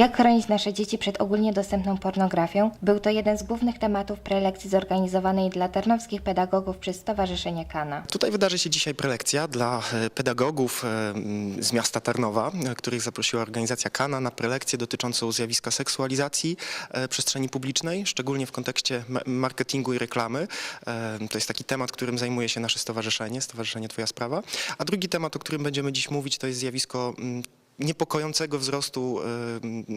Jak chronić nasze dzieci przed ogólnie dostępną pornografią? Był to jeden z głównych tematów prelekcji zorganizowanej dla tarnowskich pedagogów przez Stowarzyszenie Kana. Tutaj wydarzy się dzisiaj prelekcja dla e, pedagogów e, z miasta Tarnowa, e, których zaprosiła organizacja Kana na prelekcję dotyczącą zjawiska seksualizacji przestrzeni publicznej, szczególnie w kontekście ma- marketingu i reklamy. To jest taki temat, którym zajmuje się nasze stowarzyszenie, Stowarzyszenie Twoja Sprawa. A drugi temat, o którym będziemy dziś mówić, to jest zjawisko niepokojącego wzrostu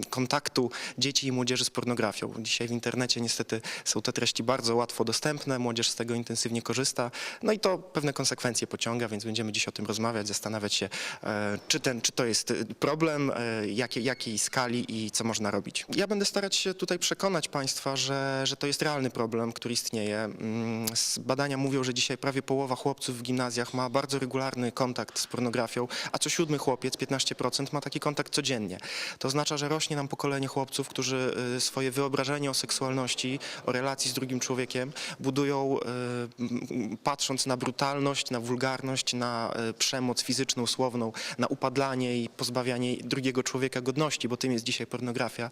kontaktu dzieci i młodzieży z pornografią. Dzisiaj w internecie niestety są te treści bardzo łatwo dostępne, młodzież z tego intensywnie korzysta, no i to pewne konsekwencje pociąga, więc będziemy dziś o tym rozmawiać, zastanawiać się, e, czy, ten, czy to jest e, problem, e, jakie, jakiej skali i co można robić. Ja będę starać się tutaj przekonać Państwa, że, że to jest realny problem, który istnieje. Mm, Badania mówią, że dzisiaj prawie połowa chłopców w gimnazjach ma bardzo regularny kontakt z pornografią, a co siódmy chłopiec, 15%, ma taki kontakt codziennie. To oznacza, że rośnie nam pokolenie chłopców, którzy y, swoje wyobrażenie o seksualności, o relacji z drugim człowiekiem budują y, patrząc na brutalność, na wulgarność, na y, przemoc fizyczną, słowną, na upadlanie i pozbawianie drugiego człowieka godności, bo tym jest dzisiaj pornografia.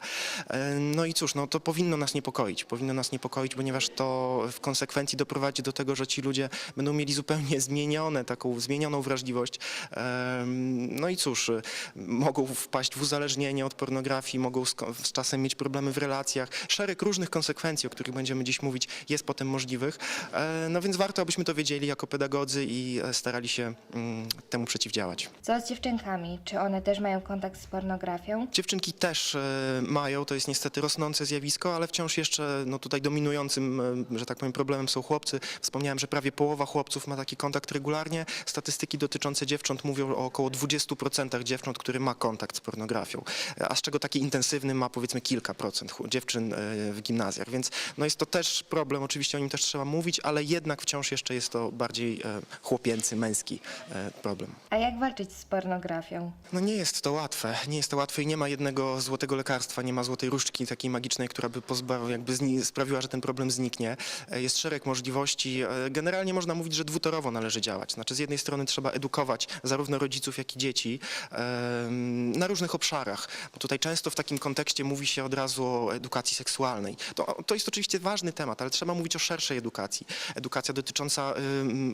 No i cóż, no to powinno nas niepokoić. Powinno nas niepokoić, ponieważ to w konsekwencji doprowadzi do tego, że ci ludzie będą mieli zupełnie zmienione, taką zmienioną wrażliwość. No i cóż, mogą wpaść w uzależnienie od pornografii, mogą z, z czasem mieć problemy w relacjach. Szereg różnych konsekwencji, o których będziemy dziś mówić, jest potem możliwych. E, No więc warto, abyśmy to wiedzieli jako pedagodzy i e, starali się mm, temu przeciwdziałać. Co z dziewczynkami? Czy one też mają kontakt z pornografią? Dziewczynki też e, mają, to jest niestety rosnące zjawisko, ale wciąż jeszcze no, tutaj dominującym, że tak powiem, problemem są chłopcy. Wspomniałem, że prawie połowa chłopców ma taki kontakt regularnie. Statystyki dotyczące dziewcząt mówią o około 20% dziewcząt, które ma kontakt z pornografią, a z czego taki intensywny ma powiedzmy kilka procent dziewczyn e, w gimnazjach, więc no, jest to też problem, oczywiście o nim też trzeba mówić, ale jednak wciąż jeszcze jest to bardziej e, chłopięcy, męski e, problem. A jak walczyć z pornografią? No nie jest to łatwe, nie jest to łatwe i nie ma jednego złotego lekarstwa, nie ma złotej różdżki takiej magicznej, która by pozbawiła, jakby sprawiła, że ten problem zniknie. Jest szereg możliwości. Generalnie można mówić, że dwutorowo należy działać. Znaczy z jednej strony trzeba edukować zarówno rodziców, jak i dzieci na różnych obszarach. Bo tutaj często w takim kontekście mówi się od razu o edukacji seksualnej. To, to jest oczywiście ważny temat, ale trzeba mówić o szerszej edukacji. Edukacja dotycząca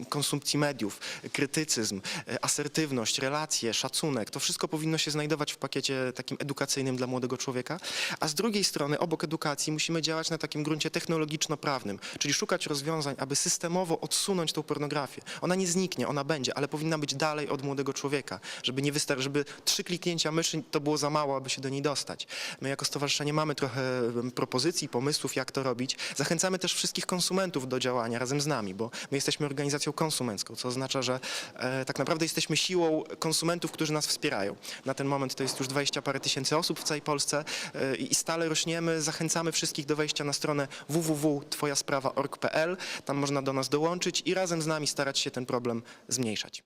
konsumpcji mediów, krytycyzm, e, asertywność, relacje, szacunek. To wszystko powinno się znajdować w pakiecie takim edukacyjnym dla młodego człowieka. A z drugiej strony, obok edukacji, musimy działać na takim gruncie technologiczno-prawnym, czyli szukać rozwiązań, aby systemowo odsunąć tą pornografię. Ona nie zniknie, ona będzie, ale powinna być dalej od młodego człowieka, żeby nie wystar- żeby trzy kliknięcia myszy to było za mało, aby się do niej dostać. My jako stowarzyszenie mamy trochę propozycji, pomysłów, jak to robić. Zachęcamy też wszystkich konsumentów do działania razem z nami, bo my jesteśmy organizacją konsumencką, co oznacza, że e, tak naprawdę jesteśmy siłą konsumentów, którzy nas wspierają. Na ten moment to jest już 20 parę tysięcy osób w całej Polsce e, i stale rośniemy. Zachęcamy wszystkich do wejścia na stronę www.twojasprawa.org.pl. Tam można do nas dołączyć i razem z nami starać się ten problem zmniejszać.